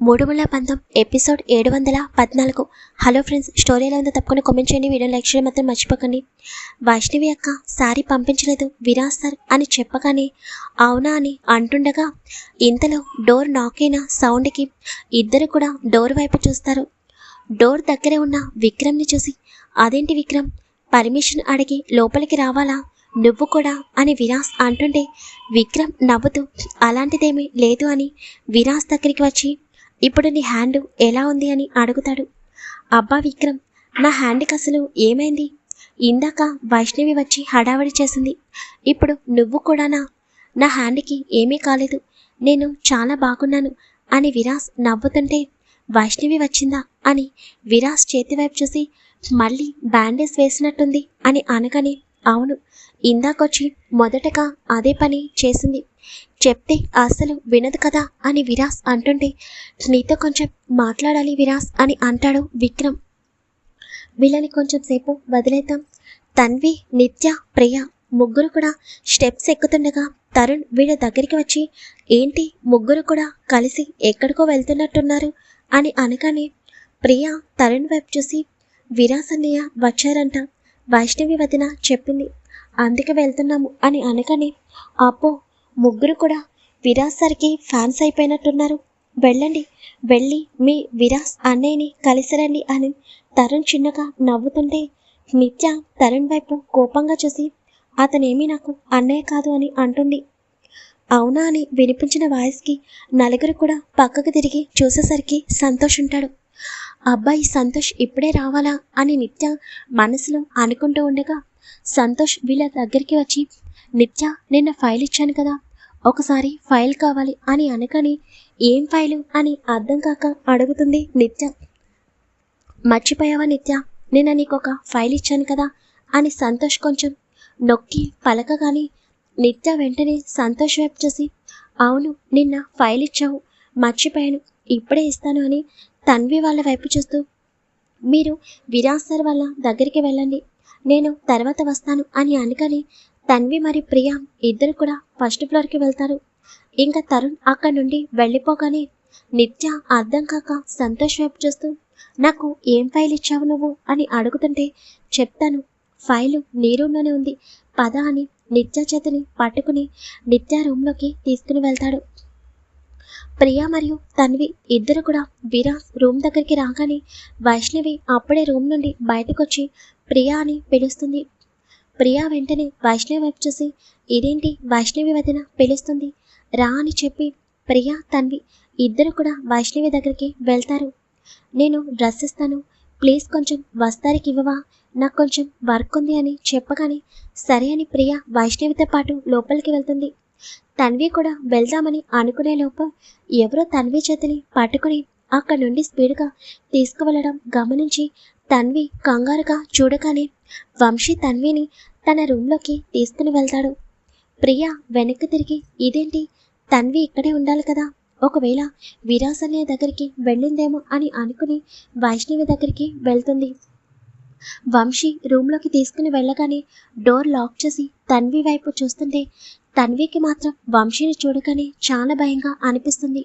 మూడు వందల పంతం ఎపిసోడ్ ఏడు వందల పద్నాలుగు. హలో ఫ్రెండ్స్ స్టోరీ ఎలా ఉందో తప్పకుండా కామెంట్ చేయండి వీడియో లైక్ చేయడం మాత్రం మర్చిపోకండి. వైష్ణవి అక్క సారీ పంపించలేదు విరాజ్ సార్ అని చెప్పగానే అవునా అని అంటుండగా ఇంతలో డోర్ నాక్ అయిన సౌండ్కి ఇద్దరు కూడా డోర్ వైపు చూస్తారు. డోర్ దగ్గరే ఉన్న విక్రమ్ని చూసి అదేంటి విక్రమ్ పర్మిషన్ అడిగి లోపలికి రావాలా? నువ్వు కూడా? అని విరాస్ అంటుంటే విక్రమ్ నవ్వుతూ అలాంటిదేమీ లేదు అని విరాస్ దగ్గరికి వచ్చి ఇప్పుడు నీ హ్యాండ్ ఎలా ఉంది అని అడుగుతాడు. అబ్బా విక్రమ్ నా హ్యాండ్కి అసలు ఏమైంది? ఇందాక వైష్ణవి వచ్చి హడావడి చేసింది. ఇప్పుడు నువ్వు కూడానా? నా హ్యాండ్కి ఏమీ కాలేదు. నేను చాలా బాగున్నాను అని విరాస్ నవ్వుతుంటే వైష్ణవి వచ్చిందా అని విరాస్ చేతి వైపు చూసి మళ్ళీ బ్యాండేజ్ వేసినట్టుంది అని అనగానే అవును ఇందాకొచ్చి మొదటగా అదే పని చేసింది. చెప్తే అసలు వినదు కదా అని విరాస్ అంటుంటే నీతో కొంచెం మాట్లాడాలి విరాస్ అని అంటాడు విక్రమ్. వీళ్ళని కొంచెం సేపు వదిలేద్దాం. తన్వి నిత్య ప్రియ ముగ్గురు కూడా స్టెప్స్ ఎక్కుతుండగా తరుణ్ వీళ్ళ దగ్గరికి వచ్చి ఏంటి ముగ్గురు కూడా కలిసి ఎక్కడికో వెళ్తున్నట్టున్నారు? అని అనగానే ప్రియ తరుణ్ వైపు చూసి విరాస్ అన్నయ్య వచ్చారంట. వైష్ణవి వదిన చెప్పింది. అందుకే వెళ్తున్నాము అని అనగానే అపో ముగ్గురు కూడా విరాస్ సార్కి ఫ్యాన్స్ అయిపోయినట్టున్నారు. వెళ్ళండి వెళ్ళి మీ విరాస్ అన్నయ్యని కలిసిరండి అని తరుణ్ చిన్నగా నవ్వుతుంటే నిత్య తరుణ్ వైపు కోపంగా చూసి అతనేమీ నాకు అన్నయ్య కాదు అని అంటుంది. అవునా అని వినిపించిన వాయిస్కి నలుగురు కూడా పక్కకు తిరిగి చూసేసరికి సంతోష్ ఉంటాడు. అబ్బాయి సంతోష్ ఇప్పుడే రావాలా? అని నిత్య మనసులో అనుకుంటూ ఉండగా సంతోష్ వీళ్ళ దగ్గరికి వచ్చి నిత్య నిన్న ఫైల్ ఇచ్చాను కదా ఒకసారి ఫైల్ కావాలి అని అనకని ఏం ఫైలు అని అర్థం కాక అడుగుతుంది నిత్య. మర్చిపోయావా నిత్య? నిన్న నీకు ఒక ఫైల్ ఇచ్చాను కదా? అని సంతోష్ కొంచెం నొక్కి పలకగాని నిత్య వెంటనే సంతోష్ వైపు చూసి అవును నిన్న ఫైల్ ఇచ్చావు. మర్చిపోయాను. ఇప్పుడే ఇస్తాను అని తన్వి వాళ్ళ వైపు చూస్తూ మీరు విరాజ్ సార్ వాళ్ళ దగ్గరికి వెళ్ళండి. నేను తర్వాత వస్తాను అని అనగానే తన్వి మరి ప్రియా ఇద్దరు కూడా ఫస్ట్ ఫ్లోర్కి వెళ్తారు. ఇంకా తరుణ్ అక్కడి నుండి వెళ్ళిపోగానే నిత్య అర్థం కాక సంతోష్ వైపు చూస్తూ నాకు ఏం ఫైల్ ఇచ్చావు నువ్వు? అని అడుగుతుంటే చెప్తాను. ఫైలు నీ రూమ్లోనే ఉంది. పద అని నిత్య చేతిని పట్టుకుని నిత్య రూమ్లోకి తీసుకుని వెళ్తాడు. ప్రియా మరియు తన్వి ఇద్దరు కూడా విరాస్ రూమ్ దగ్గరికి రాగానే వైష్ణవి అప్పుడే రూమ్ నుండి బయటకొచ్చి ప్రియా అని పిలుస్తుంది. ప్రియా వెంటనే వైష్ణవి వైపు చూసి ఇదేంటి వైష్ణవి వదిన పిలుస్తుంది? రా అని చెప్పి ప్రియా తన్వి ఇద్దరు కూడా వైష్ణవి దగ్గరికి వెళ్తారు. నేను డ్రెస్ ఇస్తాను. ప్లీజ్ కొంచెం వస్తారికి ఇవ్వవా? నాకు కొంచెం వర్క్ ఉంది అని చెప్పగానే సరే అని ప్రియ వైష్ణవితో పాటు లోపలికి వెళ్తుంది. తన్వి కూడా వెళ్దామని అనుకునే లోపు ఎవరో తన్వి చేతిని పట్టుకుని అక్కడి నుండి స్పీడ్గా తీసుకువెళ్ళడం గమనించి తన్వి కంగారుగా చూడగానే వంశీ తన్విని తన రూమ్లోకి తీసుకుని వెళ్తాడు. ప్రియ వెనక్కి తిరిగి ఇదేంటి? తన్వి ఇక్కడే ఉండాలి కదా? ఒకవేళ విరాసన్య దగ్గరికి వెళ్ళిందేమో అని అనుకుని వైష్ణవి దగ్గరికి వెళ్తుంది. వంశీ రూమ్లోకి తీసుకుని వెళ్ళగానే డోర్ లాక్ చేసి తన్వి వైపు చూస్తుంటే తన్వికి మాత్రం వంశీని చూడగానే చాలా భయంగా అనిపిస్తుంది.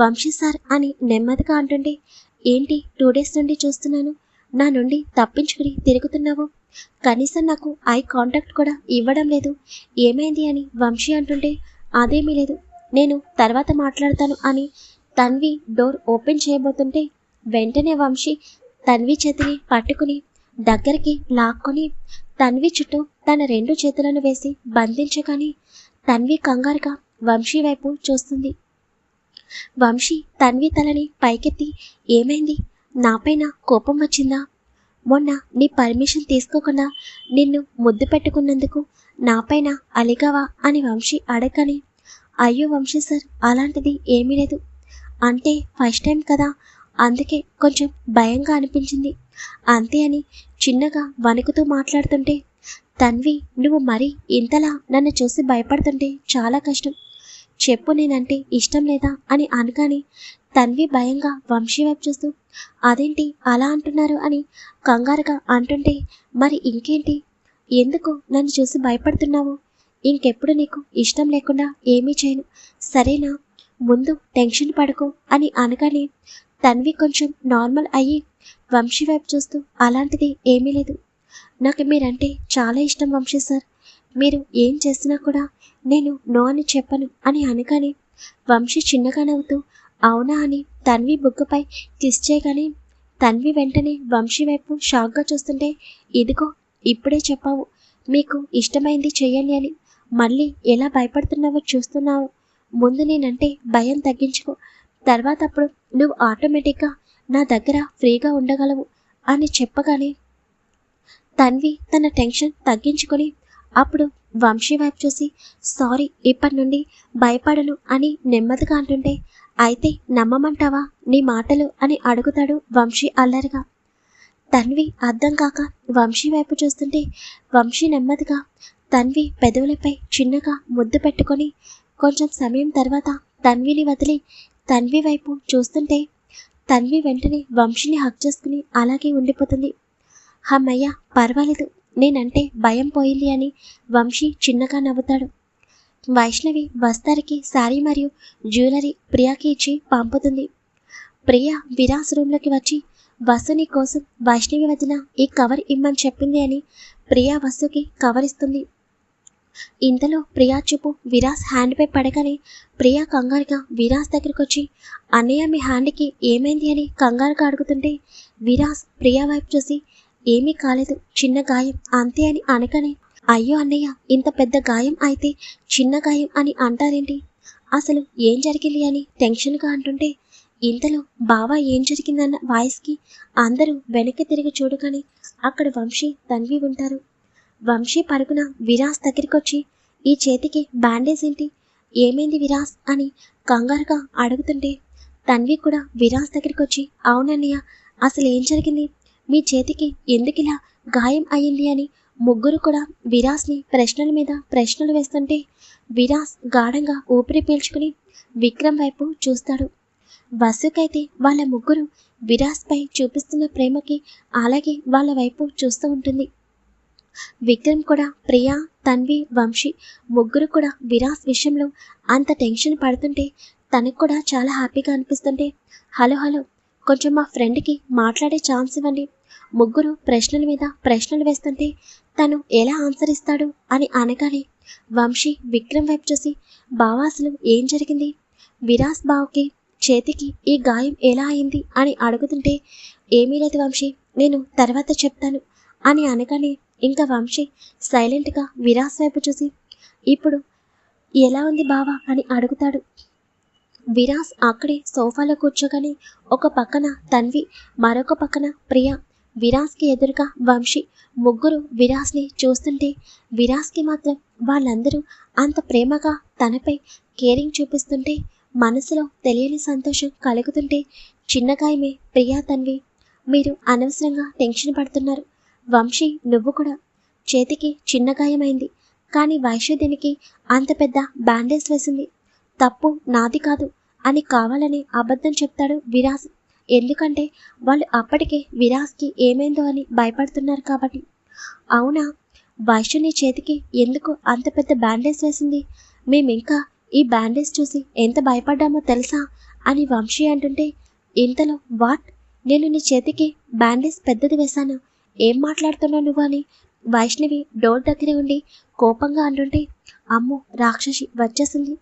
వంశీ సార్ అని నెమ్మదిగా అంటుంటే ఏంటి టూ డేస్ నుండి చూస్తున్నాను? నా నుండి తప్పించుకుని తిరుగుతున్నావు? కనీసం నాకు ఐ కాంటాక్ట్ కూడా ఇవ్వడం లేదు. ఏమైంది అని వంశీ అంటుంటే అదేమీ లేదు. నేను తర్వాత మాట్లాడతాను అని తన్వి డోర్ ఓపెన్ చేయబోతుంటే వెంటనే వంశీ తన్వి చేతిని పట్టుకుని దగ్గరికి లాక్కొని తన్వి చుట్టూ తన రెండు చేతులను వేసి బంధించగానే తన్వి కంగారుగా వంశీ వైపు చూస్తుంది. వంశీ తన్వి తలని పైకెత్తి ఏమైంది? నాపైన కోపం వచ్చిందా? మొన్న నీ పర్మిషన్ తీసుకోకుండా నిన్ను ముద్దు పెట్టుకున్నందుకు నాపైన అలిగావా అని వంశీ అడగని అయ్యో వంశీ సార్ అలాంటిది ఏమీ లేదు. అంటే ఫస్ట్ టైం కదా? అందుకే కొంచెం భయంగా అనిపించింది. అంతే అని చిన్నగా వణుకుతూ మాట్లాడుతుంటే తన్వి నువ్వు మరీ ఇంతలా నన్ను చూసి భయపడుతుంటే చాలా కష్టం. చెప్పు నేనంటే ఇష్టం లేదా అని అనగానే తన్వి భయంగా వంశీ వైపు చూస్తూ అదేంటి అలా అంటున్నారు? అని కంగారుగా అంటుంటే మరి ఇంకేంటి? ఎందుకు నన్ను చూసి భయపడుతున్నావు? ఇంకెప్పుడు నీకు ఇష్టం లేకుండా ఏమీ చేయను. సరేనా? ముందు టెన్షన్ పడకు అని అనగానే తన్వి కొంచెం నార్మల్ అయ్యి వంశీ వైపు చూస్తూ అలాంటిది ఏమీ లేదు. నాకు మీరంటే చాలా ఇష్టం వంశీ సార్. మీరు ఏం చేసినా కూడా నేను నో అని చెప్పను అని అనగానే వంశీ చిన్నగా నవ్వుతూ అవునా అని తన్వి బుగ్గపై కిస్ చేయగానే తన్వి వెంటనే వంశీ వైపు షాక్గా చూస్తుంటే ఇదిగో ఇప్పుడే చెప్పావు. మీకు ఇష్టమైంది చెయ్యండి అని. మళ్ళీ ఎలా భయపడుతున్నావో చూస్తున్నావు. ముందు నేనంటే భయం తగ్గించుకో. తర్వాత అప్పుడు నువ్వు ఆటోమేటిక్గా నా దగ్గర ఫ్రీగా ఉండగలవు అని చెప్పగానే తన్వి తన టెన్షన్ తగ్గించుకొని అప్పుడు వంశీ వైపు చూసి సారీ ఇప్పటి నుండి భయపడను అని నెమ్మదిగా అంటుంటే అయితే నమ్మమంటావా నీ మాటలు అని అడుగుతాడు వంశీ అల్లరిగా. తన్వి అర్థం కాక వంశీ వైపు చూస్తుంటే వంశీ నెమ్మదిగా తన్వి పెదవులపై చిన్నగా ముద్దు పెట్టుకొని కొంచెం సమయం తర్వాత తన్విని వదిలి తన్వి వైపు చూస్తుంటే తన్వి వెంటనే వంశీని హక్ చేసుకుని అలాగే ఉండిపోతుంది. హమ్మయ్య పర్వాలేదు నేనంటే భయం పోయింది అని వంశీ చిన్నగా నవ్వుతాడు. వైష్ణవి వస్తారికి శారీ మరియు జ్యువెలరీ ప్రియాకి ఇచ్చి పంపుతుంది. ప్రియ విరాస్ రూమ్లోకి వచ్చి వసుని కోసం వైష్ణవి వదిన ఈ కవర్ ఇమ్మని చెప్పింది అని ప్రియా వసుకి కవర్ ఇస్తుంది ఇంతలో ప్రియా చూపు విరాస్ హ్యాండ్పై పడగానే ప్రియా కంగారుగా విరాస్ దగ్గరికి వచ్చి అన్నయ్య మీ హ్యాండ్కి ఏమైంది అని కంగారుగా అడుగుతుంటే విరాస్ ప్రియా వైపు చూసి ఏమీ కాలేదు చిన్న గాయం అంతే అని అనగానే అయ్యో అన్నయ్య ఇంత పెద్ద గాయం అయితే చిన్న గాయం అని అంటారేంటి? అసలు ఏం జరిగింది అని టెన్షన్గా అంటుంటే ఇంతలో బావా ఏం జరిగిందన్న వాయిస్కి అందరూ వెనక్కి తిరిగి చూడగానే అక్కడ వంశీ తన్వి ఉంటారు. వంశీ పరుగున విరాస్ దగ్గరికి వచ్చి ఈ చేతికి బ్యాండేజ్ ఏంటి? ఏమైంది విరాస్? అని కంగారుగా అడుగుతుంటే తన్వి కూడా విరాస్ దగ్గరికి వచ్చి అవునన్నయ్య అసలు ఏం జరిగింది? మీ చేతికి ఎందుకిలా గాయం అయ్యింది? అని ముగ్గురు కూడా విరాస్ని ప్రశ్నల మీద ప్రశ్నలు వేస్తుంటే విరాస్ గాఢంగా ఊపిరి పీల్చుకుని విక్రమ్ వైపు చూస్తాడు. వసుకైతే వాళ్ళ ముగ్గురు విరాస్పై చూపిస్తున్న ప్రేమకి అలాగే వాళ్ళ వైపు చూస్తూ ఉంటుంది. విక్రమ్ కూడా ప్రియా తన్వి వంశీ ముగ్గురు కూడా విరాస్ విషయంలో అంత టెన్షన్ పడుతుంటే తనకు కూడా చాలా హ్యాపీగా అనిపిస్తుంటే హలో హలో కొంచెం మా ఫ్రెండ్కి మాట్లాడే ఛాన్స్ ఇవ్వండి. ముగ్గురు ప్రశ్నల మీద ప్రశ్నలు వేస్తుంటే తను ఎలా ఆన్సర్ ఇస్తాడు అని అనగానే వంశీ విక్రమ్ వైపు చూసి బావాసులు అసలు ఏం జరిగింది? విరాస్ బావుకి చేతికి ఈ గాయం ఎలా అయింది? అని అడుగుతుంటే ఏమీ లేదు వంశీ నేను తర్వాత చెప్తాను అని అనగానే ఇంకా వంశీ సైలెంట్గా విరాస్ వైపు చూసి ఇప్పుడు ఎలా ఉంది బావా? అని అడుగుతాడు. విరాస్ అక్కడే సోఫాలో కూర్చోగానే ఒక పక్కన తన్వి మరొక పక్కన ప్రియ విరాస్కి ఎదురుగా వంశీ ముగ్గురు విరాస్ని చూస్తుంటే విరాస్కి మాత్రం వాళ్ళందరూ అంత ప్రేమగా తనపై కేరింగ్ చూపిస్తుంటే మనసులో తెలియని సంతోషం కలుగుతుంటే చిన్న గాయమే ప్రియా తన్వి మీరు అనవసరంగా టెన్షన్ పడుతున్నారు. వంశీ నువ్వు కూడా చేతికి చిన్న గాయమైంది కానీ వైశ్య దీనికి అంత పెద్ద బ్యాండేజ్ వేసింది. తప్పు నాది కాదు అని కావాలని అబద్ధం చెప్తాడు విరాస్ ఎందుకంటే వాళ్ళు అప్పటికే విరాస్కి ఏమైందో అని భయపడుతున్నారు కాబట్టి. అవునా? వైష్ణుని చేతికి ఎందుకు అంత పెద్ద బ్యాండేజ్ వేసింది? మేమింకా ఈ బ్యాండేజ్ చూసి ఎంత భయపడ్డామో తెలుసా? అని వంశీ అంటుంటే ఇంతలో వాట్? నేను నీ చేతికి బ్యాండేజ్ పెద్దది వేశాను. ఏం మాట్లాడుతున్నావు నువ్వు అని వైష్ణవి డోర్ దగ్గరే ఉండి కోపంగా అంటుంటే అమ్మో రాక్షసి వచ్చేసింది.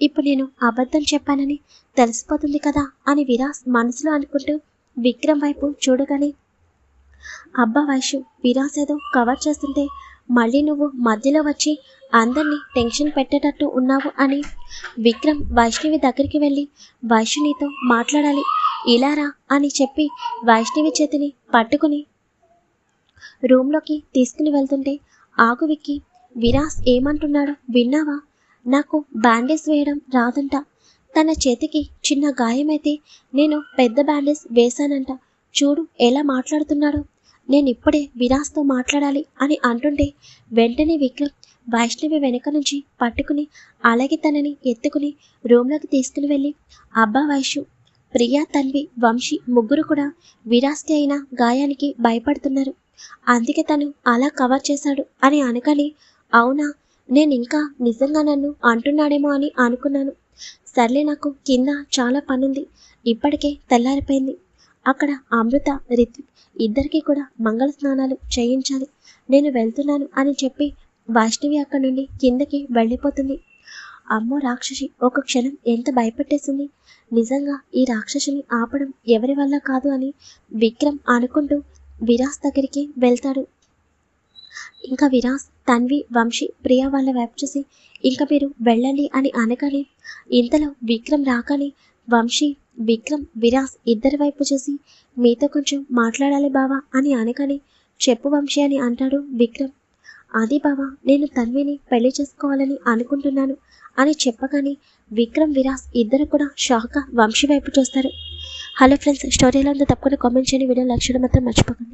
ఇప్పుడు నేను అబద్ధం చెప్పానని తెలిసిపోతుంది కదా అని విరాస్ మనసులో అనుకుంటూ విక్రమ్ వైపు చూడగానే అబ్బా వైషు విరాస్ ఏదో కవర్ చేస్తుంటే మళ్ళీ నువ్వు మధ్యలో వచ్చి అందరినీ టెన్షన్ పెట్టేటట్టు ఉన్నావు అని విక్రమ్ వైష్ణవి దగ్గరికి వెళ్ళి వైష్ణవితో మాట్లాడాలి ఇలారా అని చెప్పి వైష్ణవి చేతిని పట్టుకుని రూమ్లోకి తీసుకుని వెళ్తుంటే ఆగు విక్కి విరాస్ ఏమంటున్నాడు విన్నావా? నాకు బ్యాండేజ్ వేయడం రాదంట. తన చేతికి చిన్న గాయమైతే నేను పెద్ద బ్యాండేజ్ వేశానంట. చూడు ఎలా మాట్లాడుతున్నాడో. నేను ఇప్పుడే విరాస్తో మాట్లాడాలి అని అంటుంటే వెంటనే విక్రమ్ వైష్ణవి వెనక నుంచి పట్టుకుని అలాగే తనని ఎత్తుకుని రూమ్లోకి తీసుకుని వెళ్ళి అబ్బా వైషు ప్రియా తన్వి వంశీ ముగ్గురు కూడా విరాస్తి అయిన గాయానికి భయపడుతున్నారు. అందుకే తను అలా కవర్ చేశాడు అని అనగానే అవునా? నేను ఇంకా నిజంగా నన్ను అంటున్నాడేమో అని అనుకున్నాను. సర్లే నాకు కింద చాలా పనుంది. ఇప్పటికే తెల్లారిపోయింది. అక్కడ అమృత రిత్విక్ ఇద్దరికీ కూడా మంగళ స్నానాలు చేయించాలి. నేను వెళ్తున్నాను అని చెప్పి వైష్ణవి అక్కడి నుండి కిందకి వెళ్ళిపోతుంది. అమ్మో రాక్షసి ఒక క్షణం ఎంత భయపెట్టేసింది. నిజంగా ఈ రాక్షసిని ఆపడం ఎవరి వల్ల కాదు అని విక్రమ్ అనుకుంటూ విరాస్ దగ్గరికి వెళ్తాడు. ఇంకా విరాస్ తన్వి వంశీ ప్రియా వాళ్ళ వైపు చూసి ఇంకా మీరు వెళ్ళండి అని అనగానే ఇంతలో విక్రమ్ రాగానే వంశీ విక్రమ్ విరాస్ ఇద్దరి వైపు చూసి మీతో కొంచెం మాట్లాడాలి బావా అని అనగానే చెప్పు వంశీ అని అంటాడు విక్రమ్. అది బావా నేను తన్విని పెళ్ళి చేసుకోవాలని అనుకుంటున్నాను అని చెప్పగానే విక్రమ్ విరాస్ ఇద్దరు కూడా షాక్గా వంశీ వైపు చూస్తారు. హలో ఫ్రెండ్స్ స్టోరీలో అంతా తప్పకుండా కామెంట్ చేయండి వీడియో లక్షణం మాత్రం మర్చిపోకండి.